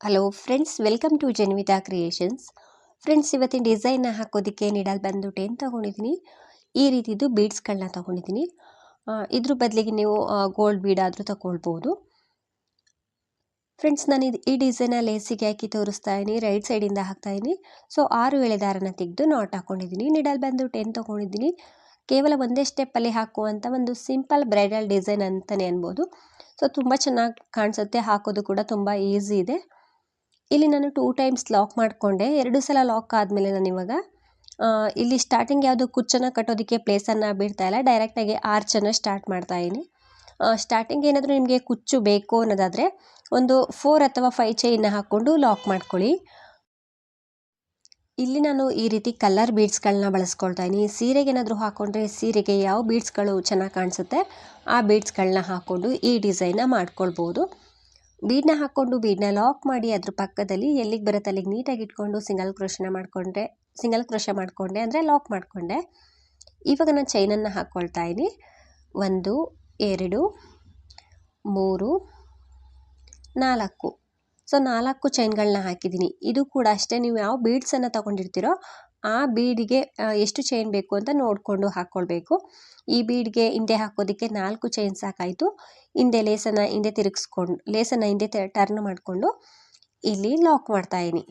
Hello friends welcome to Janvita creations friends ಇವತ್ತಿನ ಡಿಸೈನ್ನ ಹಾಕೋದಕ್ಕೆ ನೀಡಲ್ ಬಂದು ಟೆನ್ ತೊಗೊಂಡಿದ್ದೀನಿ? ಈ ರೀತಿದು ಬೀಡ್ಸ್ಗಳನ್ನ ತೊಗೊಂಡಿದ್ದೀನಿ. ಇದ್ರ ಬದಲಿಗೆ ನೀವು ಗೋಲ್ಡ್ ಬೀಡ್ ಆದರೂ ತಗೊಳ್ಬೋದು. ಫ್ರೆಂಡ್ಸ್ ನಾನು ಇದು ಈ ಡಿಸೈನ ಲೇಸಿಗೆ ಹಾಕಿ ತೋರಿಸ್ತಾ ಇದ್ದೀನಿ ರೈಟ್ ಸೈಡಿಂದ ಹಾಕ್ತಾ ಇದ್ದೀನಿ ಸೊ ಆರು ಎಳೆ ದಾರನ ತೆಗೆದು ನಾಟ್ ಹಾಕ್ಕೊಂಡಿದ್ದೀನಿ ನಿಡಲ್ ಬಂದು ಟೆನ್ ತೊಗೊಂಡಿದ್ದೀನಿ ಕೇವಲ ಒಂದೇ ಸ್ಟೆಪ್ಪಲ್ಲಿ ಹಾಕುವಂಥ ಒಂದು ಸಿಂಪಲ್ ಬ್ರೈಡಲ್ ಡಿಸೈನ್ ಅಂತಲೇ ಅನ್ಬೋದು. ಸೊ ತುಂಬ ಚೆನ್ನಾಗಿ ಕಾಣಿಸುತ್ತೆ. ಹಾಕೋದು ಕೂಡ ತುಂಬ ಈಸಿ ಇದೆ. ಇಲ್ಲಿ ನಾನು ಟೂ ಟೈಮ್ಸ್ ಲಾಕ್ ಮಾಡಿಕೊಂಡೆ. ಎರಡು ಸಲ ಲಾಕ್ ಆದಮೇಲೆ ನಾನು ಇವಾಗ ಇಲ್ಲಿ ಸ್ಟಾರ್ಟಿಂಗ್ ಯಾವುದು ಕುಚ್ಚನ್ನು ಕಟ್ಟೋದಕ್ಕೆ ಪ್ಲೇಸನ್ನು ಬಿಡ್ತಾ ಇಲ್ಲ. ಡೈರೆಕ್ಟಾಗಿ ಆರ್ಚನ್ನು ಸ್ಟಾರ್ಟ್ ಮಾಡ್ತಾ ಇದ್ದೀನಿ. ಸ್ಟಾರ್ಟಿಂಗ್ ಏನಾದರೂ ನಿಮಗೆ ಕುಚ್ಚು ಬೇಕು ಅನ್ನೋದಾದರೆ ಒಂದು ಫೋರ್ ಅಥವಾ ಫೈವ್ ಚೈನ್ನ ಹಾಕ್ಕೊಂಡು ಲಾಕ್ ಮಾಡ್ಕೊಳ್ಳಿ. ಇಲ್ಲಿ ನಾನು ಈ ರೀತಿ ಕಲರ್ ಬೀಡ್ಸ್ಗಳನ್ನ ಬಳಸ್ಕೊಳ್ತಾ ಇದ್ದೀನಿ. ಸೀರೆಗೆ ಏನಾದರೂ ಹಾಕ್ಕೊಂಡ್ರೆ ಸೀರೆಗೆ ಯಾವ ಬೀಡ್ಸ್ಗಳು ಚೆನ್ನಾಗಿ ಕಾಣಿಸುತ್ತೆ, ಆ ಬೀಡ್ಸ್ಗಳನ್ನ ಹಾಕ್ಕೊಂಡು ಈ ಡಿಸೈನ್ನ ಮಾಡ್ಕೊಳ್ಬೋದು. ಬೀಡನ್ನ ಹಾಕ್ಕೊಂಡು ಬೀಡನ್ನ ಲಾಕ್ ಮಾಡಿ ಅದ್ರ ಪಕ್ಕದಲ್ಲಿ ಎಲ್ಲಿಗೆ ಬರುತ್ತೆ ಅಲ್ಲಿಗೆ ನೀಟಾಗಿ ಇಟ್ಕೊಂಡು ಸಿಂಗಲ್ ಕ್ರೋಶನ ಮಾಡಿಕೊಂಡೆ ಸಿಂಗಲ್ ಕ್ರೋಶ ಮಾಡಿಕೊಂಡೆ ಅಂದರೆ ಲಾಕ್ ಮಾಡಿಕೊಂಡೆ. ಇವಾಗ ನಾನು ಚೈನನ್ನು ಹಾಕ್ಕೊಳ್ತಾ ಇದ್ದೀನಿ. ಒಂದು, ಎರಡು, ಮೂರು, ನಾಲ್ಕು. ಸೊ ನಾಲ್ಕು ಚೈನ್ಗಳನ್ನ ಹಾಕಿದ್ದೀನಿ. ಇದು ಕೂಡ ಅಷ್ಟೇ. ನೀವು ಯಾವ ಬೀಡ್ಸನ್ನು ತೊಗೊಂಡಿರ್ತೀರೋ ಆ ಬೀಡಿಗೆ ಎಷ್ಟು ಚೈನ್ ಬೇಕು ಅಂತ ನೋಡಿಕೊಂಡು ಹಾಕ್ಕೊಳ್ಬೇಕು ಈ ಬೀಡ್ಗೆ ಹಿಂದೆ ಹಾಕೋದಕ್ಕೆ ನಾಲ್ಕು ಚೈನ್ ಸಾಕಾಯಿತು. ಹಿಂದೆ ಲೇಸನ್ನು ಹಿಂದೆ ತಿರುಗಿಸ್ಕೊಂಡು, ಲೇಸನ್ನು ಹಿಂದೆ ಟರ್ನ್ ಮಾಡಿಕೊಂಡು ಇಲ್ಲಿ ಲಾಕ್ ಮಾಡ್ತಾಯಿದ್ದೀನಿ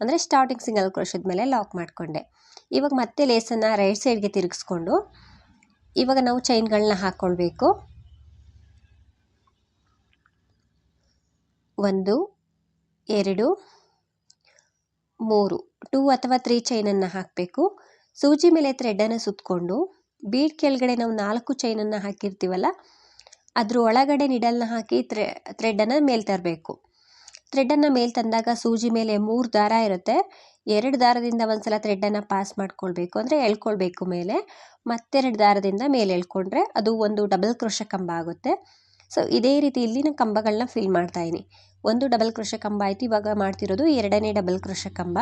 ಅಂದರೆ ಸ್ಟಾರ್ಟಿಂಗ್ ಸಿಂಗಲ್ ಕ್ರೋಶದ ಮೇಲೆ ಲಾಕ್ ಮಾಡಿಕೊಂಡೆ. ಇವಾಗ ಮತ್ತೆ ಲೇಸನ್ನು ರೈಟ್ ಸೈಡ್ಗೆ ತಿರುಗಿಸ್ಕೊಂಡು ಇವಾಗ ನಾವು ಚೈನ್ಗಳನ್ನ ಹಾಕ್ಕೊಳ್ಬೇಕು ಒಂದು, ಎರಡು, ಮೂರು. ಟೂ ಅಥವಾ ತ್ರೀ ಚೈನನ್ನು ಹಾಕಬೇಕು. ಸೂಜಿ ಮೇಲೆ ಥ್ರೆಡನ್ನು ಸುತ್ತಕೊಂಡು ಬೀಡ್ ಕೆಳಗಡೆ ನಾವು ನಾಲ್ಕು ಚೈನನ್ನು ಹಾಕಿರ್ತೀವಲ್ಲ, ಅದ್ರ ಒಳಗಡೆ ನಿಡಲ್ನ ಹಾಕಿ ಥ್ರೆ, ಥ್ರೆಡನ್ನು ಮೇಲೆ ತರಬೇಕು. ಥ್ರೆಡನ್ನು ಮೇಲೆ ತಂದಾಗ ಸೂಜಿ ಮೇಲೆ ಮೂರು ದಾರ ಇರುತ್ತೆ. ಎರಡು ದಾರದಿಂದ ಒಂದು ಸಲ ಥ್ರೆಡನ್ನು ಪಾಸ್ ಮಾಡ್ಕೊಳ್ಬೇಕು ಅಂದರೆ ಎಳ್ಕೊಳ್ಬೇಕು ಮೇಲೆ. ಮತ್ತೆರಡು ದಾರದಿಂದ ಮೇಲೆ ಎಳ್ಕೊಂಡ್ರೆ ಅದು ಒಂದು ಡಬಲ್ ಕ್ರೋಶ ಕಂಬ ಆಗುತ್ತೆ. ಸೊ, ಇದೇ ರೀತಿ ಇಲ್ಲಿ ನಾನು ಕಂಬಗಳನ್ನ ಫಿಲ್ ಮಾಡ್ತಾಯಿದ್ದೀನಿ ಒಂದು ಡಬಲ್ ಕ್ರೋಶ ಕಂಬ ಆಯಿತು, ಇವಾಗ ಮಾಡ್ತಿರೋದು ಎರಡನೇ ಡಬಲ್ ಕ್ರೋಶ ಕಂಬ.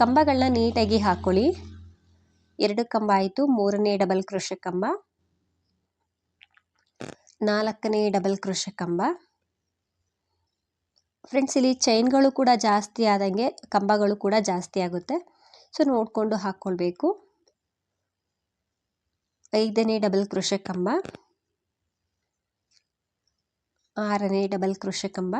ಕಂಬಗಳನ್ನ ನೀಟಾಗಿ ಹಾಕೊಳ್ಳಿ. ಎರಡು ಕಂಬ ಆಯಿತು, ಮೂರನೇ ಡಬಲ್ ಕ್ರೋಶ ಕಂಬ, ನಾಲ್ಕನೇ ಡಬಲ್ ಕ್ರೋಶ ಕಂಬ. ಫ್ರೆಂಡ್ಸ್ ಇಲ್ಲಿ ಚೈನ್ಗಳು ಕೂಡ ಜಾಸ್ತಿ ಆದಂಗೆ ಕಂಬಗಳು ಕೂಡ ಜಾಸ್ತಿ ಆಗುತ್ತೆ. ಸೊ ನೋಡಿಕೊಂಡು ಹಾಕ್ಕೊಳ್ಬೇಕು ಐದನೇ ಡಬಲ್ ಕ್ರೋಶ ಕಂಬ, ಆರನೇ ಡಬಲ್ ಕ್ರೋಶ ಕಂಬ.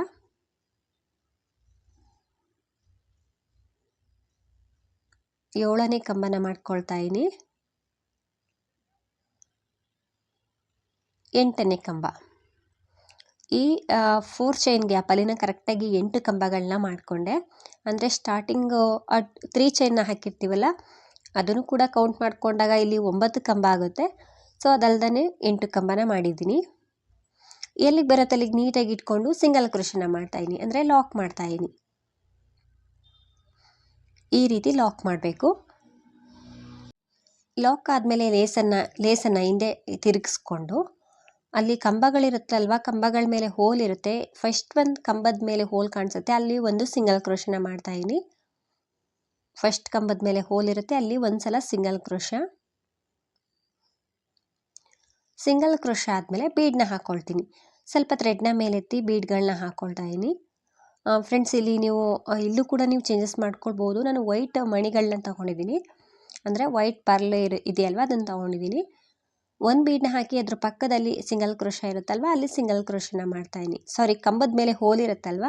ಏಳನೇ ಕಂಬನ ಮಾಡ್ಕೊಳ್ತಾ ಇದ್ದೀನಿ ಎಂಟನೇ ಕಂಬ. ಈ ಫೋರ್ ಚೈನ್ ಗ್ಯಾಪಲ್ಲಿನ ಕರೆಕ್ಟಾಗಿ ಎಂಟು ಕಂಬಗಳನ್ನ ಮಾಡಿಕೊಂಡೆ. ಅಂದರೆ ಸ್ಟಾರ್ಟಿಂಗು ತ್ರೀ ಚೈನ್ನ ಹಾಕಿರ್ತೀವಲ್ಲ, ಅದನ್ನು ಕೂಡ ಕೌಂಟ್ ಮಾಡಿಕೊಂಡಾಗ ಇಲ್ಲಿ ಒಂಬತ್ತು ಕಂಬ ಆಗುತ್ತೆ. ಸೊ ಅದಲ್ದೇ ಎಂಟು ಕಂಬನ ಮಾಡಿದ್ದೀನಿ. ಎಲ್ಲಿಗೆ ಬರುತ್ತೆ? ಅಲ್ಲಿಗೆ ನೀಟಾಗಿ ಇಟ್ಕೊಂಡು ಸಿಂಗಲ್ ಕ್ರೋಶನ ಮಾಡ್ತಾಯಿದ್ದೀನಿ ಅಂದರೆ ಲಾಕ್ ಮಾಡ್ತಾಯಿದ್ದೀನಿ ಈ ರೀತಿ ಲಾಕ್ ಮಾಡಬೇಕು. ಲಾಕ್ ಆದಮೇಲೆ ಲೇಸನ್ನು ಲೇಸನ್ನು ಹಿಂದೆ ತಿರುಗಿಸ್ಕೊಂಡು, ಅಲ್ಲಿ ಕಂಬಗಳಿರುತ್ತಲ್ವ, ಕಂಬಗಳ ಮೇಲೆ ಹೋಲ್ ಇರುತ್ತೆ. ಫಸ್ಟ್ ಒಂದು ಕಂಬದ ಮೇಲೆ ಹೋಲ್ ಕಾಣಿಸುತ್ತೆ. ಅಲ್ಲಿ ಒಂದು ಸಿಂಗಲ್ ಕ್ರೋಶನ ಮಾಡ್ತಾಯಿದ್ದೀನಿ ಫಸ್ಟ್ ಕಂಬದ ಮೇಲೆ ಹೋಲ್ ಇರುತ್ತೆ. ಅಲ್ಲಿ ಒಂದು ಸಲ ಸಿಂಗಲ್ ಕ್ರೋಶ ಸಿಂಗಲ್ ಕ್ರೋಶ ಆದಮೇಲೆ ಬೀಡನ್ನ ಹಾಕ್ಕೊಳ್ತೀನಿ ಸ್ವಲ್ಪ ಥ್ರೆಡ್ನ ಮೇಲೆತ್ತಿ ಬೀಡ್ಗಳನ್ನ ಹಾಕ್ಕೊಳ್ತಾ ಇದ್ದೀನಿ ಫ್ರೆಂಡ್ಸ್ ಇಲ್ಲಿ ನೀವು ಇಲ್ಲೂ ಕೂಡ ನೀವು ಚೇಂಜಸ್ ಮಾಡ್ಕೊಳ್ಬೋದು. ನಾನು ವೈಟ್ ಮಣಿಗಳನ್ನ ತೊಗೊಂಡಿದ್ದೀನಿ. ಅಂದರೆ ವೈಟ್ ಪರ್ಲ್ ಇರು ಇದೆಯಲ್ವ ಅದನ್ನು ತೊಗೊಂಡಿದ್ದೀನಿ. ಒಂದು ಬೀಡನ್ನ ಹಾಕಿ ಅದ್ರ ಪಕ್ಕದಲ್ಲಿ ಸಿಂಗಲ್ ಕ್ರೋಶ ಇರುತ್ತಲ್ವ? ಅಲ್ಲಿ ಸಿಂಗಲ್ ಕ್ರೋಶನ ಮಾಡ್ತಾಯಿದ್ದೀನಿ ಸಾರಿ ಕಂಬದ ಮೇಲೆ ಹೋಲ್ ಇರುತ್ತಲ್ವ?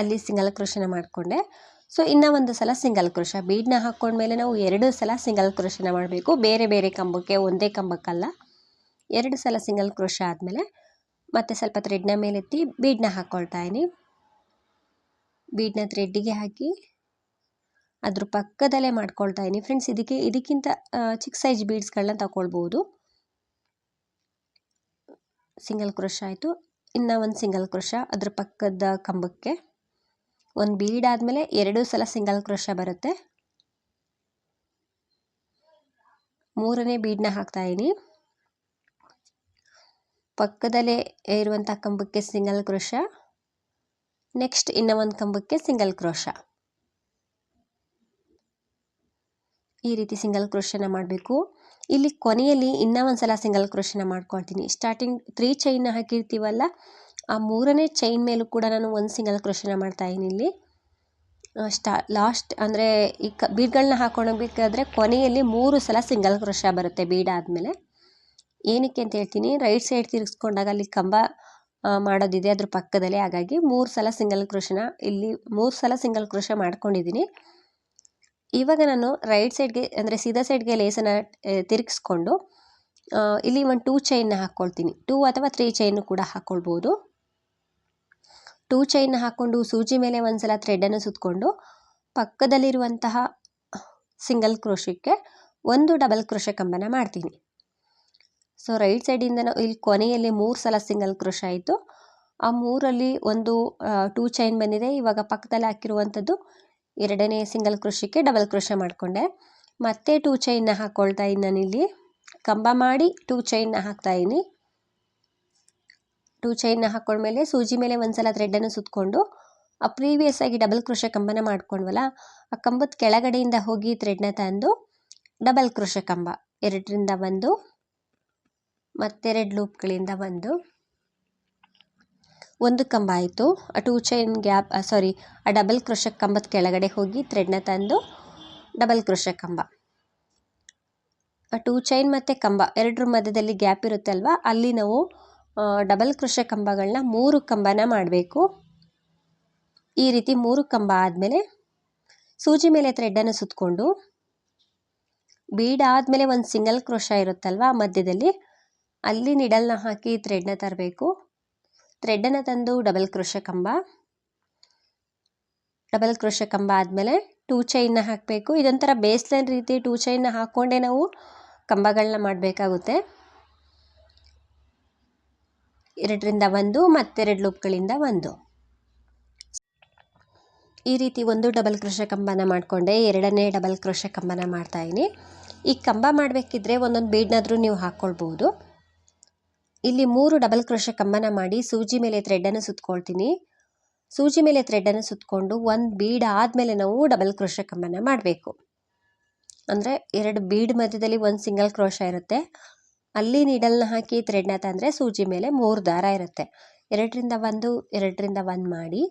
ಅಲ್ಲಿ ಸಿಂಗಲ್ ಕ್ರೋಶನ ಮಾಡಿಕೊಂಡೆ. ಸೊ ಇನ್ನೂ ಒಂದು ಸಲ ಸಿಂಗಲ್ ಕ್ರೋಶ ಬೀಡನ್ನ ಹಾಕ್ಕೊಂಡ್ಮೇಲೆ ನಾವು ಎರಡು ಸಲ ಸಿಂಗಲ್ ಕ್ರೋಶನ ಮಾಡಬೇಕು. ಬೇರೆ ಬೇರೆ ಕಂಬಕ್ಕೆ, ಒಂದೇ ಕಂಬಕ್ಕಲ್ಲ. ಎರಡು ಸಲ ಸಿಂಗಲ್ ಕ್ರೋಶ ಆದಮೇಲೆ ಮತ್ತೆ ಸ್ವಲ್ಪ ಥ್ರೆಡ್ನ ಮೇಲೆತ್ತಿ ಬೀಡನ್ನ ಹಾಕ್ಕೊಳ್ತಾ ಇದ್ದೀನಿ. ಬೀಡನ್ನ ಥ್ರೆಡ್ಡಿಗೆ ಹಾಕಿ ಅದ್ರ ಪಕ್ಕದಲ್ಲೇ ಮಾಡ್ಕೊಳ್ತಾ ಇದ್ದೀನಿ ಫ್ರೆಂಡ್ಸ್ ಇದಕ್ಕೆ, ಇದಕ್ಕಿಂತ ಚಿಕ್ಕ ಸೈಜ್ ಬೀಡ್ಸ್ಗಳನ್ನ ತಗೊಳ್ಬೋದು ಸಿಂಗಲ್ ಕ್ರೋಶ ಆಯಿತು. ಇನ್ನು ಒಂದು ಸಿಂಗಲ್ ಕ್ರೋಶ ಅದ್ರ ಪಕ್ಕದ ಕಂಬಕ್ಕೆ. ಒಂದು ಬೀಡ್ ಆದಮೇಲೆ ಎರಡು ಸಲ ಸಿಂಗಲ್ ಕ್ರೋಶ ಬರುತ್ತೆ. ಮೂರನೇ ಬೀಡನ್ನ ಹಾಕ್ತಾಯಿದ್ದೀನಿ ಪಕ್ಕದಲ್ಲೇ ಇರುವಂಥ ಕಂಬಕ್ಕೆ ಸಿಂಗಲ್ ಕ್ರೋಶ ನೆಕ್ಸ್ಟ್ ಇನ್ನು ಒಂದು ಕಂಬಕ್ಕೆ ಸಿಂಗಲ್ ಕ್ರೋಶ ಈ ರೀತಿ ಸಿಂಗಲ್ ಕ್ರೋಶನ ಮಾಡಬೇಕು. ಇಲ್ಲಿ ಕೊನೆಯಲ್ಲಿ ಇನ್ನೂ ಒಂದು ಸಲ ಸಿಂಗಲ್ ಕ್ರೋಶನ ಮಾಡ್ಕೊಳ್ತೀನಿ ಸ್ಟಾರ್ಟಿಂಗ್ ತ್ರೀ ಚೈನ್ನ ಹಾಕಿರ್ತೀವಲ್ಲ, ಆ ಮೂರನೇ ಚೈನ್ ಮೇಲೂ ಕೂಡ ನಾನು ಒಂದು ಸಿಂಗಲ್ ಕ್ರೋಶನ ಮಾಡ್ತಾಯಿದ್ದೀನಿ ಇಲ್ಲಿ. ಸ್ಟಾ ಲಾಸ್ಟ್ ಅಂದರೆ ಈ ಕ ಬೀಡ್ಗಳನ್ನ ಹಾಕ್ಕೊಳ್ಬೇಕಾದ್ರೆ ಕೊನೆಯಲ್ಲಿ ಮೂರು ಸಲ ಸಿಂಗಲ್ ಕ್ರೋಶ ಬರುತ್ತೆ ಬೀಡಾದಮೇಲೆ ಏನಕ್ಕೆ ಅಂತ ಹೇಳ್ತೀನಿ ರೈಟ್ ಸೈಡ್ ತಿರುಗಿಸ್ಕೊಂಡಾಗ ಅಲ್ಲಿ ಕಂಬ ಮಾಡೋದಿದೆ ಅದ್ರ ಪಕ್ಕದಲ್ಲೇ. ಹಾಗಾಗಿ ಮೂರು ಸಲ ಸಿಂಗಲ್ ಕ್ರೋಶನ ಇಲ್ಲಿ ಮೂರು ಸಲ ಸಿಂಗಲ್ ಕ್ರೋಶ ಮಾಡ್ಕೊಂಡಿದ್ದೀನಿ ಇವಾಗ ನಾನು ರೈಟ್ ಸೈಡ್ಗೆ ಅಂದರೆ ಸೀದಾ ಸೈಡ್ಗೆ ಲೇಸನ್ನು ತಿರುಗಿಸ್ಕೊಂಡು ಇಲ್ಲಿ ಒಂದು ಟೂ ಚೈನ್ನ ಹಾಕ್ಕೊಳ್ತೀನಿ ಟೂ ಅಥವಾ ತ್ರೀ ಚೈನು ಕೂಡ ಹಾಕ್ಕೊಳ್ಬೋದು ಟೂ ಚೈನ್ನ ಹಾಕ್ಕೊಂಡು ಸೂಜಿ ಮೇಲೆ ಒಂದು ಸಲ ಥ್ರೆಡನ್ನು ಸುತ್ತಕೊಂಡು ಪಕ್ಕದಲ್ಲಿರುವಂತಹ ಸಿಂಗಲ್ ಕ್ರೋಶಕ್ಕೆ ಒಂದು ಡಬಲ್ ಕ್ರೋಶ ಕಂಬನ ಮಾಡ್ತೀನಿ. ಸೊ ರೈಟ್ ಸೈಡಿಂದ ಇಲ್ಲಿ ಕೊನೆಯಲ್ಲಿ ಮೂರು ಸಲ ಸಿಂಗಲ್ ಕ್ರೋಶ ಆಯಿತು. ಆ ಮೂರಲ್ಲಿ ಒಂದು ಟೂ ಚೈನ್ ಬಂದಿದೆ. ಇವಾಗ ಪಕ್ಕದಲ್ಲಿ ಹಾಕಿರುವಂಥದ್ದು ಎರಡನೇ ಸಿಂಗಲ್ ಕ್ರೋಶಕ್ಕೆ ಡಬಲ್ ಕ್ರೋಶ ಮಾಡಿಕೊಂಡೆ. ಮತ್ತೆ ಟೂ ಚೈನ್ನ ಹಾಕ್ಕೊಳ್ತಾ ಇದ್ದೀನಿ ನಾನಿಲ್ಲಿ ಕಂಬ ಮಾಡಿ ಟೂ ಚೈನ್ನ ಹಾಕ್ತಾಯಿದ್ದೀನಿ ಟೂ ಚೈನ್ನ ಹಾಕ್ಕೊಂಡ್ಮೇಲೆ ಸೂಜಿ ಮೇಲೆ ಒಂದು ಸಲ ಥ್ರೆಡನ್ನು ಸುತ್ತಕೊಂಡು ಆ ಪ್ರೀವಿಯಸ್ ಆಗಿ ಡಬಲ್ ಕ್ರೋಶ ಕಂಬನ ಮಾಡ್ಕೊಂಡ್ವಲ್ಲ, ಆ ಕಂಬದ ಕೆಳಗಡೆಯಿಂದ ಹೋಗಿ ಥ್ರೆಡ್ನ ತಂದು ಡಬಲ್ ಕ್ರೋಶ ಕಂಬ ಎರಡರಿಂದ ಒಂದು. ಮತ್ತೆರಡು ಲೂಪ್ಗಳಿಂದ ಬಂದು ಒಂದು ಕಂಬ ಆಯಿತು. ಆ ಟೂ ಚೈನ್ ಗ್ಯಾಪ್ ಸಾರಿ ಆ ಡಬಲ್ ಕ್ರೋಶ ಕಂಬದ ಕೆಳಗಡೆ ಹೋಗಿ ಥ್ರೆಡ್ನ ತಂದು ಡಬಲ್ ಕ್ರೋಶ ಕಂಬ. ಆ ಟೂ ಚೈನ್ ಮತ್ತು ಕಂಬ ಎರಡರ ಮಧ್ಯದಲ್ಲಿ ಗ್ಯಾಪ್ ಇರುತ್ತಲ್ವ, ಅಲ್ಲಿ ನಾವು ಡಬಲ್ ಕ್ರೋಶ ಕಂಬಗಳನ್ನ ಮೂರು ಕಂಬನ ಮಾಡಬೇಕು. ಈ ರೀತಿ ಮೂರು ಕಂಬ ಆದಮೇಲೆ ಸೂಜಿ ಮೇಲೆ ಥ್ರೆಡ್ಡನ್ನು ಸುತ್ತಕೊಂಡು ಬೀಡ್ ಆದಮೇಲೆ ಒಂದು ಸಿಂಗಲ್ ಕ್ರೋಶ ಇರುತ್ತಲ್ವ ಮಧ್ಯದಲ್ಲಿ ಅಲ್ಲಿ ನಿಡಲ್ನ ಹಾಕಿ ಥ್ರೆಡ್ನ ತರಬೇಕು. ಥ್ರೆಡ್ಡನ್ನು ತಂದು ಡಬಲ್ ಕ್ರೋಶ ಕಂಬ ಡಬಲ್ ಕ್ರೋಶ ಕಂಬ ಆದಮೇಲೆ ಟೂ ಚೈನ್ನ ಹಾಕಬೇಕು. ಇದೊಂಥರ ಬೇಸ್ಲೈನ್ ರೀತಿ ಟೂ ಚೈನ್ನ ಹಾಕ್ಕೊಂಡೇ ನಾವು ಕಂಬಗಳನ್ನ ಮಾಡಬೇಕಾಗುತ್ತೆ. ಎರಡರಿಂದ ಒಂದು, ಮತ್ತೆರಡು ಲೂಪ್ಗಳಿಂದ ಒಂದು. ಈ ರೀತಿ ಒಂದು ಡಬಲ್ ಕ್ರೋಶ ಕಂಬನ ಮಾಡಿಕೊಂಡೆ. ಎರಡನೇ ಡಬಲ್ ಕ್ರೋಶ ಕಂಬನ ಮಾಡ್ತಾಯಿನಿ ಈ ಕಂಬ ಮಾಡಬೇಕಿದ್ರೆ ಒಂದೊಂದು ಬೀಡ್ನಾದರೂ ನೀವು ಹಾಕ್ಕೊಳ್ಬೋದು ಇಲ್ಲಿ ಮೂರು ಡಬಲ್ ಕ್ರೋಶ ಕಂಬನ ಮಾಡಿ ಸೂಜಿ ಮೇಲೆ ಥ್ರೆಡನ್ನು ಸುತ್ಕೊಳ್ತೀನಿ. ಸೂಜಿ ಮೇಲೆ ಥ್ರೆಡ್ಡನ್ನು ಸುತ್ತಕೊಂಡು ಒಂದು ಬೀಡ್ ಆದಮೇಲೆ ನಾವು ಡಬಲ್ ಕ್ರೋಶ ಕಂಬನ ಮಾಡಬೇಕು. ಅಂದರೆ ಎರಡು ಬೀಡ್ ಮಧ್ಯದಲ್ಲಿ ಒಂದು ಸಿಂಗಲ್ ಕ್ರೋಶ ಇರುತ್ತೆ. ಅಲ್ಲಿ ನೀಡಲ್ನ ಹಾಕಿ ಥ್ರೆಡ್ನ ತಂದರೆ ಸೂಜಿ ಮೇಲೆ ಮೂರು ದಾರ ಇರುತ್ತೆ. ಎರಡರಿಂದ ಒಂದು ಎರಡರಿಂದ ಒಂದು ಮಾಡಿ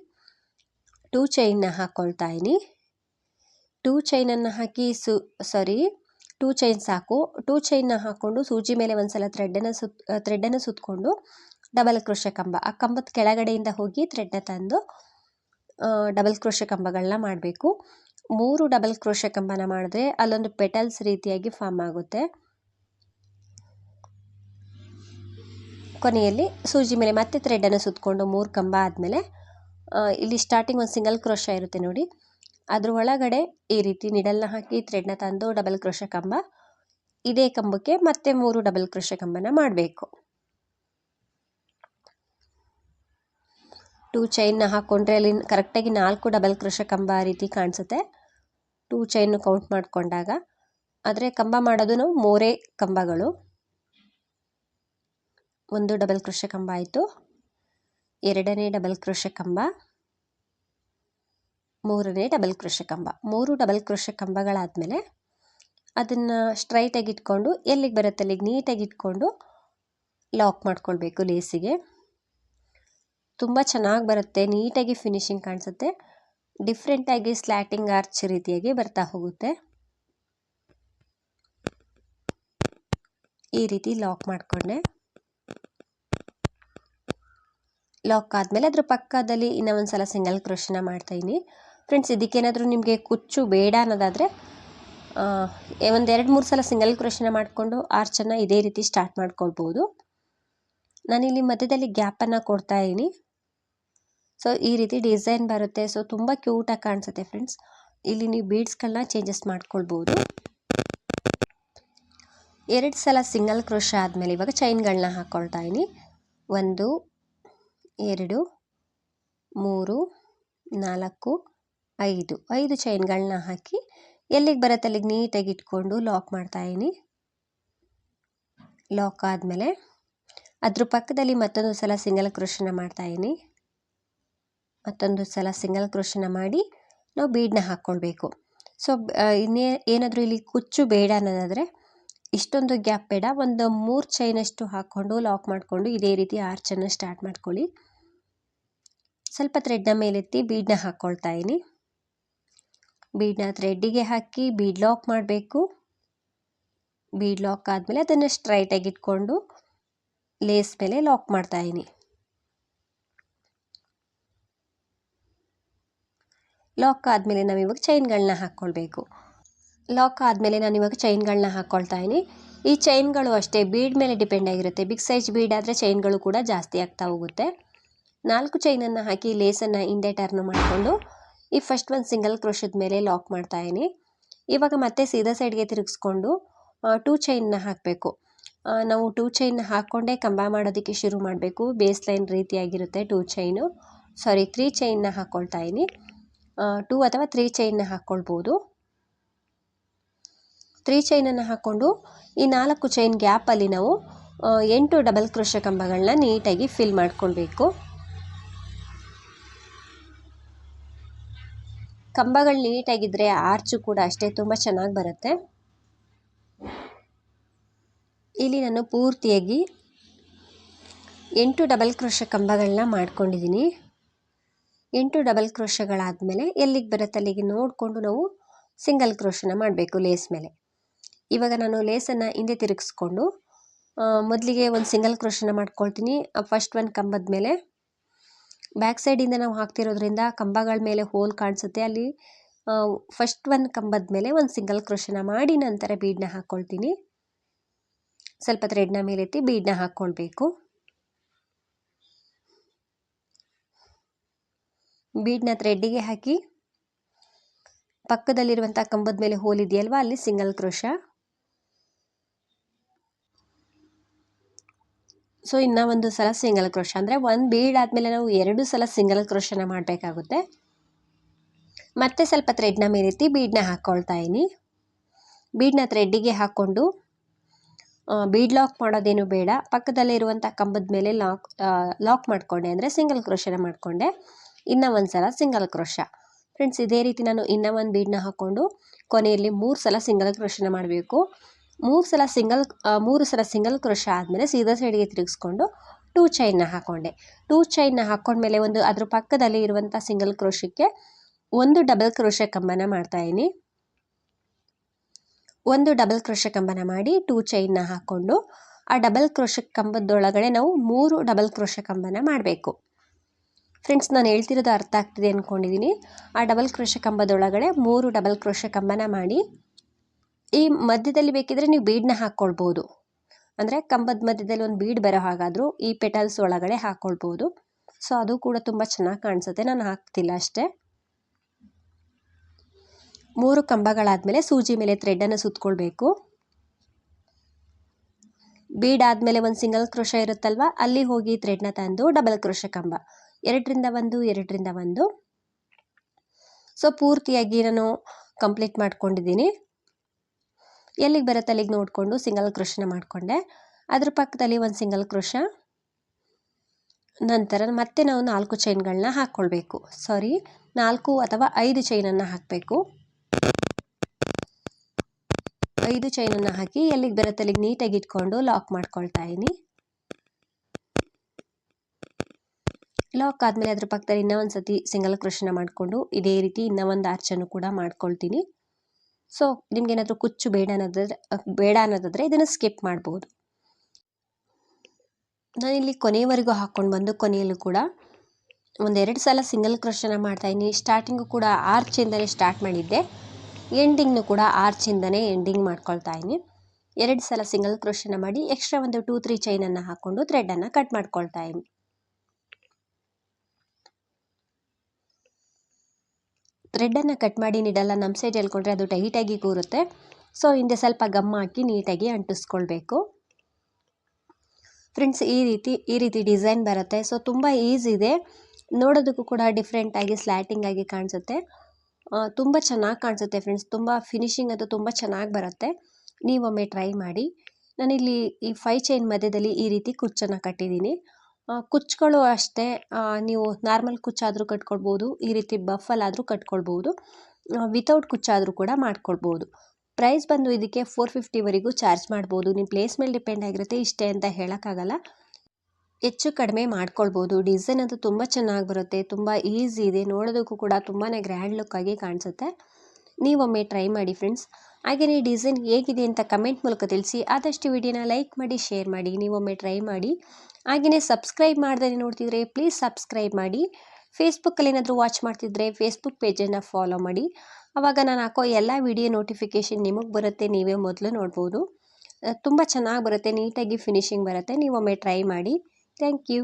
ಟೂ ಚೈನ್ನ ಹಾಕ್ಕೊಳ್ತಾ ಇದ್ದೀನಿ. ಟೂ ಚೈನನ್ನು ಹಾಕಿ ಸು ಸಾರಿ ಟೂ ಚೈನ್ ಸಾಕು. ಟೂ ಚೈನ್ನ ಹಾಕ್ಕೊಂಡು ಸೂಜಿ ಮೇಲೆ ಒಂದು ಸಲ ಥ್ರೆಡ್ಡನ್ನು ಸುತ್ ಥ್ರೆಡ್ಡನ್ನು ಸುತ್ತಕೊಂಡು ಡಬಲ್ ಕ್ರೋಶ ಕಂಬ. ಆ ಕಂಬದ ಕೆಳಗಡೆಯಿಂದ ಹೋಗಿ ಥ್ರೆಡ್ನ ತಂದು ಡಬಲ್ ಕ್ರೋಶ ಕಂಬಗಳನ್ನ ಮಾಡಬೇಕು. ಮೂರು ಡಬಲ್ ಕ್ರೋಶ ಕಂಬನ ಮಾಡಿದ್ರೆ ಅಲ್ಲೊಂದು ಪೆಟಲ್ಸ್ ರೀತಿಯಾಗಿ ಫಾರ್ಮ್ ಆಗುತ್ತೆ. ಕೊನೆಯಲ್ಲಿ ಸೂಜಿ ಮೇಲೆ ಮತ್ತೆ ಥ್ರೆಡ್ಡನ್ನು ಸುತ್ತಕೊಂಡು ಮೂರು ಕಂಬ ಆದಮೇಲೆ ಇಲ್ಲಿ ಸ್ಟಾರ್ಟಿಂಗ್ ಒಂದು ಸಿಂಗಲ್ ಕ್ರೋಶ ಇರುತ್ತೆ ನೋಡಿ. ಅದ್ರ ಒಳಗಡೆ ಈ ರೀತಿ ನಿಡಲ್ನ ಹಾಕಿ ಥ್ರೆಡ್ನ ತಂದು ಡಬಲ್ ಕ್ರೋಶ ಕಂಬ, ಇದೇ ಕಂಬಕ್ಕೆ ಮತ್ತೆ ಮೂರು ಡಬಲ್ ಕ್ರೋಶ ಕಂಬನ ಮಾಡಬೇಕು. ಟೂ ಚೈನ್ನ ಹಾಕ್ಕೊಂಡ್ರೆ ಅಲ್ಲಿ ಕರೆಕ್ಟಾಗಿ ನಾಲ್ಕು ಡಬಲ್ ಕ್ರೋಶ ಕಂಬ ರೀತಿ ಕಾಣಿಸುತ್ತೆ. ಟೂ ಚೈನ್ ಕೌಂಟ್ ಮಾಡಿಕೊಂಡಾಗ ಆದರೆ ಕಂಬ ಮಾಡೋದು ನಾವು ಮೂರೇ ಕಂಬಗಳು. ಒಂದು ಡಬಲ್ ಕ್ರೋಶ ಕಂಬ ಆಯಿತು. ಎರಡನೇ ಡಬಲ್ ಕ್ರೋಶ ಕಂಬ. ಮೂರನೇ ಡಬಲ್ ಕ್ರೋಶ ಕಂಬ. ಮೂರು ಡಬಲ್ ಕ್ರೋಶ ಕಂಬಗಳಾದಮೇಲೆ ಅದನ್ನು ಸ್ಟ್ರೈಟಾಗಿ ಇಟ್ಕೊಂಡು ಎಲ್ಲಿಗೆ ಬರುತ್ತೆ ಅಲ್ಲಿಗೆ ನೀಟಾಗಿ ಇಟ್ಕೊಂಡು ಲಾಕ್ ಮಾಡ್ಕೊಳ್ಬೇಕು ಲೇಸಿಗೆ ತುಂಬ ಚೆನ್ನಾಗಿ ಬರುತ್ತೆ, ನೀಟಾಗಿ ಫಿನಿಶಿಂಗ್ ಕಾಣಿಸುತ್ತೆ. ಡಿಫ್ರೆಂಟಾಗಿ ಸ್ಲ್ಯಾಟಿಂಗ್ ಆರ್ಚ್ ರೀತಿಯಾಗಿ ಬರ್ತಾ ಹೋಗುತ್ತೆ. ಈ ರೀತಿ ಲಾಕ್ ಮಾಡಿಕೊಂಡೆ. ಲಾಕ್ ಆದಮೇಲೆ ಅದ್ರ ಪಕ್ಕದಲ್ಲಿ ಇನ್ನೂ ಒಂದು ಸಲ ಸಿಂಗಲ್ ಕ್ರೋಶನ ಮಾಡ್ತಾಯಿನಿ ಫ್ರೆಂಡ್ಸ್ ಇದಕ್ಕೇನಾದರೂ ನಿಮಗೆ ಕುಚ್ಚು ಬೇಡ ಅನ್ನೋದಾದರೆ ಒಂದು ಎರಡು ಮೂರು ಸಲ ಸಿಂಗಲ್ ಕ್ರೋಶನ ಮಾಡಿಕೊಂಡು ಆರ್ಚನ್ನು ಇದೇ ರೀತಿ ಸ್ಟಾರ್ಟ್ ಮಾಡ್ಕೊಳ್ಬೋದು. ನಾನಿಲ್ಲಿ ಮಧ್ಯದಲ್ಲಿ ಗ್ಯಾಪನ್ನು ಕೊಡ್ತಾ ಇದ್ದೀನಿ. ಸೊ, ಈ ರೀತಿ ಡಿಸೈನ್ ಬರುತ್ತೆ. ಸೊ, ತುಂಬ ಕ್ಯೂಟಾಗಿ ಕಾಣಿಸುತ್ತೆ ಫ್ರೆಂಡ್ಸ್. ಇಲ್ಲಿ ನೀವು ಬೀಡ್ಸ್ಗಳನ್ನ ಚೇಂಜಸ್ ಮಾಡ್ಕೊಳ್ಬೋದು. ಎರಡು ಸಲ ಸಿಂಗಲ್ ಕ್ರೋಶ ಆದಮೇಲೆ ಇವಾಗ ಚೈನ್ಗಳನ್ನ ಹಾಕ್ಕೊಳ್ತಾ ಇದ್ದೀನಿ. ಒಂದು, ಎರಡು, ಮೂರು, ನಾಲ್ಕು ಐದು ಐದು ಚೈನ್ಗಳನ್ನ ಹಾಕಿ ಎಲ್ಲಿಗೆ ಬರುತ್ತೆ ಅಲ್ಲಿಗೆ ನೀಟಾಗಿ ಇಟ್ಕೊಂಡು ಲಾಕ್ ಮಾಡ್ತಾಯಿದ್ದೀನಿ ಲಾಕ್ ಆದಮೇಲೆ ಅದ್ರ ಪಕ್ಕದಲ್ಲಿ ಮತ್ತೊಂದು ಸಲ ಸಿಂಗಲ್ ಕ್ರೋಶನ ಮಾಡ್ತಾಯಿದ್ದೀನಿ ಮತ್ತೊಂದು ಸಲ ಸಿಂಗಲ್ ಕ್ರೋಶನ ಮಾಡಿ ನಾವು ಬೀಡನ್ನ ಹಾಕ್ಕೊಳ್ಬೇಕು. ಸೊ ಇನ್ನೇ ಏನಾದರೂ ಇಲ್ಲಿ ಕುಚ್ಚು ಬೇಡ ಅನ್ನೋದಾದರೆ ಇಷ್ಟೊಂದು ಗ್ಯಾಪ್ ಬೇಡ. ಒಂದು ಮೂರು ಚೈನಷ್ಟು ಹಾಕ್ಕೊಂಡು ಲಾಕ್ ಮಾಡಿಕೊಂಡು ಇದೇ ರೀತಿ ಆರ್ಚನ್ನು ಸ್ಟಾರ್ಟ್ ಮಾಡ್ಕೊಳ್ಳಿ. ಸ್ವಲ್ಪ ಥ್ರೆಡ್ನ ಮೇಲೆತ್ತಿ ಬೀಡನ್ನ ಹಾಕ್ಕೊಳ್ತಾ ಇದ್ದೀನಿ. ಬೀಡನ್ನ ಥ್ರೆಡ್ಡಿಗೆ ಹಾಕಿ ಬೀಡ್ ಲಾಕ್ ಮಾಡಬೇಕು. ಬೀಡ್ ಲಾಕ್ ಆದಮೇಲೆ ಅದನ್ನು ಸ್ಟ್ರೈಟಾಗಿ ಇಟ್ಕೊಂಡು ಲೇಸ್ ಮೇಲೆ ಲಾಕ್ ಮಾಡ್ತಾ ಇದ್ದೀನಿ ಲಾಕ್ ಆದಮೇಲೆ ನಾವು ಇವಾಗ ಚೈನ್ಗಳನ್ನ ಹಾಕ್ಕೊಳ್ಬೇಕು ಲಾಕ್ ಆದಮೇಲೆ ನಾನು ಇವಾಗ ಚೈನ್ಗಳನ್ನ ಹಾಕ್ಕೊಳ್ತಾ ಇದ್ದೀನಿ ಈ ಚೈನ್ಗಳು ಅಷ್ಟೇ ಬೀಡ್ ಮೇಲೆ ಡಿಪೆಂಡ್ ಆಗಿರುತ್ತೆ. ಬಿಗ್ ಸೈಜ್ ಬೀಡ್ ಆದರೆ ಚೈನ್ಗಳು ಕೂಡ ಜಾಸ್ತಿ ಆಗ್ತಾ ಹೋಗುತ್ತೆ. ನಾಲ್ಕು ಚೈನನ್ನು ಹಾಕಿ ಲೇಸನ್ನು ಹಿಂದೆ ಟರ್ನ್ ಮಾಡಿಕೊಂಡು ಈ ಫಸ್ಟ್ ಒಂದು ಸಿಂಗಲ್ ಕ್ರೋಶದ ಮೇಲೆ ಲಾಕ್ ಮಾಡ್ತಾ ಇದ್ದೀನಿ. ಇವಾಗ ಮತ್ತೆ ಸೀದಾ ಸೈಡ್ಗೆ ತಿರುಗಿಸ್ಕೊಂಡು ಟೂ ಚೈನ್ನ ಹಾಕಬೇಕು. ನಾವು ಟೂ ಚೈನ್ ಹಾಕ್ಕೊಂಡೇ ಕಂಬ ಮಾಡೋದಕ್ಕೆ ಶುರು ಮಾಡಬೇಕು. ಬೇಸ್ ಲೈನ್ ರೀತಿಯಾಗಿರುತ್ತೆ ಟೂ ಚೈನು ಸಾರಿ ತ್ರೀ ಚೈನ್ನ ಹಾಕ್ಕೊಳ್ತಾ ಇದ್ದೀನಿ. ಟೂ ಅಥವಾ ತ್ರೀ ಚೈನ್ನ ಹಾಕ್ಕೊಳ್ಬೋದು ತ್ರೀ ಚೈನನ್ನು ಹಾಕ್ಕೊಂಡು, ಈ ನಾಲ್ಕು ಚೈನ್ ಗ್ಯಾಪಲ್ಲಿ ನಾವು ಎಂಟು ಡಬಲ್ ಕ್ರೋಶ ಕಂಬಗಳನ್ನ ನೀಟಾಗಿ ಫಿಲ್ ಮಾಡ್ಕೊಳ್ಬೇಕು. ಕಂಬಗಳು ನೀಟಾಗಿದ್ದರೆ ಆರ್ಚು ಕೂಡ ಅಷ್ಟೇ ತುಂಬ ಚೆನ್ನಾಗಿ ಬರುತ್ತೆ. ಇಲ್ಲಿ ನಾನು ಪೂರ್ತಿಯಾಗಿ ಎಂಟು ಡಬಲ್ ಕ್ರೋಶ ಕಂಬಗಳನ್ನ ಮಾಡ್ಕೊಂಡಿದ್ದೀನಿ ಎಂಟು ಡಬಲ್ ಕ್ರೋಶಗಳಾದಮೇಲೆ ಎಲ್ಲಿಗೆ ಬರುತ್ತೆ ಅಲ್ಲಿಗೆ ನೋಡಿಕೊಂಡು ನಾವು ಸಿಂಗಲ್ ಕ್ರೋಶನ ಮಾಡಬೇಕು ಲೇಸ್ ಮೇಲೆ. ಇವಾಗ ನಾನು ಲೇಸನ್ನು ಹಿಂದೆ ತಿರುಗಿಸ್ಕೊಂಡು ಮೊದಲಿಗೆ ಒಂದು ಸಿಂಗಲ್ ಕ್ರೋಶನ ಮಾಡ್ಕೊಳ್ತೀನಿ. ಫಸ್ಟ್ ಒಂದು ಕಂಬದ ಮೇಲೆ ಬ್ಯಾಕ್ ಸೈಡಿಂದ ನಾವು ಹಾಕ್ತಿರೋದ್ರಿಂದ ಕಂಬಗಳ ಮೇಲೆ ಹೋಲ್ ಕಾಣಿಸುತ್ತೆ. ಅಲ್ಲಿ ಫಸ್ಟ್ ಒಂದು ಕಂಬದ ಮೇಲೆ ಒಂದು ಸಿಂಗಲ್ ಕ್ರೋಶನ ಮಾಡಿ ನಂತರ ಬೀಡನ್ನ ಹಾಕ್ಕೊಳ್ತೀನಿ ಸ್ವಲ್ಪ ಥ್ರೆಡ್ನ ಮೇಲೆತ್ತಿ ಬೀಡನ್ನ ಹಾಕ್ಕೊಳ್ಬೇಕು ಬೀಡನ್ನ ಥ್ರೆಡ್ಡಿಗೆ ಹಾಕಿ ಪಕ್ಕದಲ್ಲಿರುವಂಥ ಕಂಬದ ಮೇಲೆ ಹೋಲ್ ಇದೆಯಲ್ವ, ಅಲ್ಲಿ ಸಿಂಗಲ್ ಕ್ರೋಶ ಸೊ ಇನ್ನೂ ಒಂದು ಸಲ ಸಿಂಗಲ್ ಕ್ರೋಶ ಅಂದರೆ ಒಂದು ಬೀಡ್ ಆದಮೇಲೆ ನಾವು ಎರಡು ಸಲ ಸಿಂಗಲ್ ಕ್ರೋಶನ ಮಾಡಬೇಕಾಗುತ್ತೆ. ಮತ್ತೆ ಸ್ವಲ್ಪ ಥ್ರೆಡ್ನ ಮೇಲೆತ್ತಿ ಬೀಡನ್ನ ಹಾಕ್ಕೊಳ್ತಾ ಇದ್ದೀನಿ ಬೀಡನ್ನ ಥ್ರೆಡ್ಡಿಗೆ ಹಾಕ್ಕೊಂಡು ಬೀಡ್ ಲಾಕ್ ಮಾಡೋದೇನು ಬೇಡ. ಪಕ್ಕದಲ್ಲೇ ಇರುವಂಥ ಕಂಬದ ಮೇಲೆ ಲಾಕ್ ಲಾಕ್ ಮಾಡಿಕೊಂಡೆ ಅಂದರೆ ಸಿಂಗಲ್ ಕ್ರೋಶನ ಮಾಡಿಕೊಂಡೆ. ಇನ್ನೂ ಒಂದು ಸಲ ಸಿಂಗಲ್ ಕ್ರೋಶ ಫ್ರೆಂಡ್ಸ್ ಇದೇ ರೀತಿ ನಾನು ಇನ್ನೂ ಒಂದು ಬೀಡನ್ನ ಹಾಕ್ಕೊಂಡು ಕೊನೆಯಲ್ಲಿ ಮೂರು ಸಲ ಸಿಂಗಲ್ ಕ್ರೋಶನ ಮಾಡಬೇಕು. ಮೂರು ಸಲ ಸಿಂಗಲ್ ಮೂರು ಸಲ ಸಿಂಗಲ್ ಕ್ರೋಶ ಆದಮೇಲೆ ಸೀದಾ ಸೈಡ್ಗೆ ತಿರುಗಿಸ್ಕೊಂಡು ಟೂ ಚೈನ್ನ ಹಾಕ್ಕೊಂಡೆ ಟೂ ಚೈನ್ನ ಹಾಕ್ಕೊಂಡ್ಮೇಲೆ ಒಂದು ಅದ್ರ ಪಕ್ಕದಲ್ಲಿ ಇರುವಂಥ ಸಿಂಗಲ್ ಕ್ರೋಶಕ್ಕೆ ಒಂದು ಡಬಲ್ ಕ್ರೋಶ ಕಂಬನ ಮಾಡ್ತಾಯಿದ್ದೀನಿ ಒಂದು ಡಬಲ್ ಕ್ರೋಶ ಕಂಬನ ಮಾಡಿ ಟೂ ಚೈನ್ನ ಹಾಕ್ಕೊಂಡು ಆ ಡಬಲ್ ಕ್ರೋಶ ಕಂಬದೊಳಗಡೆ ನಾವು ಮೂರು ಡಬಲ್ ಕ್ರೋಶ ಕಂಬನ ಮಾಡಬೇಕು. ಫ್ರೆಂಡ್ಸ್, ನಾನು ಹೇಳ್ತಿರೋದು ಅರ್ಥ ಆಗ್ತಿದೆ ಅಂದ್ಕೊಂಡಿದ್ದೀನಿ ಆ ಡಬಲ್ ಕ್ರೋಶ ಕಂಬದೊಳಗಡೆ ಮೂರು ಡಬಲ್ ಕ್ರೋಶ ಕಂಬನ ಮಾಡಿ ಈ ಮಧ್ಯದಲ್ಲಿ ಬೇಕಿದ್ರೆ ನೀವು ಬೀಡನ್ನ ಹಾಕ್ಕೊಳ್ಬೋದು ಅಂದರೆ ಕಂಬದ ಮಧ್ಯದಲ್ಲಿ ಒಂದು ಬೀಡ್ ಬರೋ ಹಾಗಾದರೂ ಈ ಪೆಟಲ್ಸ್ ಒಳಗಡೆ ಹಾಕ್ಕೊಳ್ಬೋದು ಸೊ ಅದು ಕೂಡ ತುಂಬ ಚೆನ್ನಾಗಿ ಕಾಣಿಸುತ್ತೆ. ನಾನು ಹಾಕ್ತಿಲ್ಲ ಅಷ್ಟೇ. ಮೂರು ಕಂಬಗಳಾದಮೇಲೆ ಸೂಜಿ ಮೇಲೆ ಥ್ರೆಡನ್ನು ಸುತ್ಕೊಳ್ಬೇಕು. ಬೀಡ್ ಆದಮೇಲೆ ಒಂದು ಸಿಂಗಲ್ ಕ್ರೋಶ ಇರುತ್ತಲ್ವ? ಅಲ್ಲಿ ಹೋಗಿ ಥ್ರೆಡ್ನ ತಂದು ಡಬಲ್ ಕ್ರೋಶ ಕಂಬ. ಎರಡರಿಂದ ಒಂದು ಎರಡರಿಂದ ಒಂದು. ಸೊ ಪೂರ್ತಿಯಾಗಿ ನಾನು ಕಂಪ್ಲೀಟ್ ಮಾಡ್ಕೊಂಡಿದ್ದೀನಿ. ಎಲ್ಲಿಗೆ ಬರುತ್ತೆ ಅಲ್ಲಿಗೆ ನೋಡಿಕೊಂಡು ಸಿಂಗಲ್ ಕ್ರೋಶನ ಮಾಡಿಕೊಂಡೆ. ಅದ್ರ ಪಕ್ಕದಲ್ಲಿ ಒಂದು ಸಿಂಗಲ್ ಕೃಷ ನಂತರ ಮತ್ತೆ ನಾವು ನಾಲ್ಕು ಚೈನ್ಗಳನ್ನ ಹಾಕ್ಕೊಳ್ಬೇಕು ಸಾರಿ, ನಾಲ್ಕು ಅಥವಾ ಐದು ಚೈನನ್ನು ಹಾಕಬೇಕು. ಐದು ಚೈನನ್ನು ಹಾಕಿ ಎಲ್ಲಿಗೆ ಬರುತ್ತೆ ಅಲ್ಲಿಗೆ ನೀಟಾಗಿ ಇಟ್ಕೊಂಡು ಲಾಕ್ ಮಾಡ್ಕೊಳ್ತಾ ಇದ್ದೀನಿ ಲಾಕ್ ಆದಮೇಲೆ ಅದ್ರ ಪಕ್ಕದಲ್ಲಿ ಇನ್ನೂ ಒಂದು ಸತಿ ಸಿಂಗಲ್ ಕ್ರೋಶನ ಮಾಡಿಕೊಂಡು ಇದೇ ರೀತಿ ಇನ್ನೂ ಒಂದು ಆರ್ಚನ್ನು ಕೂಡ ಮಾಡ್ಕೊಳ್ತೀನಿ. ಸೊ ನಿಮ್ಗೇನಾದರೂ ಕುಚ್ಚು ಬೇಡ ಅನ್ನೋದಾದ್ರೆ ಬೇಡ ಅನ್ನೋದಾದರೆ ಇದನ್ನು ಸ್ಕಿಪ್ ಮಾಡ್ಬೋದು. ನಾನಿಲ್ಲಿ ಕೊನೆಯವರೆಗೂ ಹಾಕ್ಕೊಂಡು ಬಂದು ಕೊನೆಯಲ್ಲೂ ಕೂಡ ಒಂದೆರಡು ಸಲ ಸಿಂಗಲ್ ಕ್ರೋಶನ ಮಾಡ್ತಾಯಿದ್ದೀನಿ ಸ್ಟಾರ್ಟಿಂಗು ಕೂಡ ಆರ್ಚಿಂದಲೇ ಸ್ಟಾರ್ಟ್ ಮಾಡಿದ್ದೆ. ಎಂಡಿಂಗ್ನು ಕೂಡ ಆರ್ಚಿಂದನೇ ಎಂಡಿಂಗ್ ಮಾಡ್ಕೊಳ್ತಾ ಇದ್ದೀನಿ. ಎರಡು ಸಲ ಸಿಂಗಲ್ ಕ್ರೋಶನ ಮಾಡಿ ಎಕ್ಸ್ಟ್ರಾ ಒಂದು ಟೂ ತ್ರೀ ಚೈನನ್ನು ಹಾಕ್ಕೊಂಡು ಥ್ರೆಡನ್ನು ಕಟ್ ಮಾಡ್ಕೊಳ್ತಾ ಇದ್ದೀನಿ. ಥ್ರೆಡ್ಡನ್ನು ಕಟ್ ಮಾಡಿ ನೀಡಲ್ಲ, ನಮ್ಮ ಸೈಡ್ ಹೇಳ್ಕೊಂಡ್ರೆ ಅದು ಟೈಟಾಗಿ ಕೂರುತ್ತೆ. ಸೊ ಹಿಂದೆ ಸ್ವಲ್ಪ ಗಮ್ ಹಾಕಿ ನೀಟಾಗಿ ಅಂಟಿಸ್ಕೊಳ್ಬೇಕು. ಫ್ರೆಂಡ್ಸ್ ಈ ರೀತಿ ಈ ರೀತಿ ಡಿಸೈನ್ ಬರುತ್ತೆ. ಸೊ ತುಂಬ ಈಸಿ ಇದೆ. ನೋಡೋದಕ್ಕೂ ಕೂಡ ಡಿಫ್ರೆಂಟಾಗಿ ಸ್ಲ್ಯಾಟಿಂಗಾಗಿ ಕಾಣಿಸುತ್ತೆ. ತುಂಬ ಚೆನ್ನಾಗಿ ಕಾಣಿಸುತ್ತೆ ಫ್ರೆಂಡ್ಸ್ ತುಂಬ ಫಿನಿಶಿಂಗ್ ಅದು ತುಂಬ ಚೆನ್ನಾಗಿ ಬರುತ್ತೆ. ನೀವೊಮ್ಮೆ ಟ್ರೈ ಮಾಡಿ. ನಾನಿಲ್ಲಿ ಈ ಫೈ ಚೈನ್ ಮಧ್ಯದಲ್ಲಿ ಈ ರೀತಿ ಕುಚ್ಚನ್ನು ಕಟ್ಟಿದ್ದೀನಿ. ಕುಚ್ಚುಗಳು ಅಷ್ಟೇ ನೀವು ನಾರ್ಮಲ್ ಕುಚ್ಚಾದರೂ ಕಟ್ಕೊಳ್ಬೋದು, ಈ ರೀತಿ ಬಫಲ್ಲಾದರೂ ಕಟ್ಕೊಳ್ಬೋದು ವಿತೌಟ್ ಕುಚ್ಚಾದರೂ ಕೂಡ ಮಾಡ್ಕೊಳ್ಬೋದು. ಪ್ರೈಸ್ ಬಂದು ಇದಕ್ಕೆ ಫೋರ್ ಫಿಫ್ಟಿವರೆಗೂ ಚಾರ್ಜ್ ಮಾಡ್ಬೋದು. ನಿಮ್ಮ ಪ್ಲೇಸ್ ಮೇಲೆ ಡಿಪೆಂಡ್ ಆಗಿರುತ್ತೆ, ಇಷ್ಟೇ ಅಂತ ಹೇಳೋಕ್ಕಾಗಲ್ಲ. ಹೆಚ್ಚು ಕಡಿಮೆ ಮಾಡ್ಕೊಳ್ಬೋದು. ಡಿಸೈನ್ ಅದು ತುಂಬ ಚೆನ್ನಾಗಿ ಬರುತ್ತೆ, ತುಂಬ ಈಸಿ ಇದೆ. ನೋಡೋದಕ್ಕೂ ಕೂಡ ತುಂಬಾ ಗ್ರ್ಯಾಂಡ್ ಲುಕ್ಕಾಗಿ ಕಾಣಿಸುತ್ತೆ. ನೀವೊಮ್ಮೆ ಟ್ರೈ ಮಾಡಿ ಫ್ರೆಂಡ್ಸ್ ಹಾಗೆಯೇ ಡಿಸೈನ್ ಹೇಗಿದೆ ಅಂತ ಕಮೆಂಟ್ ಮೂಲಕ ತಿಳಿಸಿ. ಆದಷ್ಟು ವಿಡಿಯೋನ ಲೈಕ್ ಮಾಡಿ ಶೇರ್ ಮಾಡಿ, ನೀವೊಮ್ಮೆ ಟ್ರೈ ಮಾಡಿ. ಹಾಗೆಯೇ ಸಬ್ಸ್ಕ್ರೈಬ್ ಮಾಡದೇ ನೋಡ್ತಿದ್ರೆ ಪ್ಲೀಸ್ ಸಬ್ಸ್ಕ್ರೈಬ್ ಮಾಡಿ. ಫೇಸ್ಬುಕ್ಕಲ್ಲಿ ಏನಾದರೂ ವಾಚ್ ಮಾಡ್ತಿದ್ರೆ ಫೇಸ್ಬುಕ್ ಪೇಜನ್ನು ಫಾಲೋ ಮಾಡಿ. ಆವಾಗ ನಾನು ಹಾಕೋ ಎಲ್ಲ ವಿಡಿಯೋ ನೋಟಿಫಿಕೇಷನ್ ನಿಮಗೆ ಬರುತ್ತೆ, ನೀವೇ ಮೊದಲು ನೋಡ್ಬೋದು. ತುಂಬ ಚೆನ್ನಾಗಿ ಬರುತ್ತೆ ನೀಟಾಗಿ ಫಿನಿಶಿಂಗ್ ಬರುತ್ತೆ, ನೀವೊಮ್ಮೆ ಟ್ರೈ ಮಾಡಿ. Thank you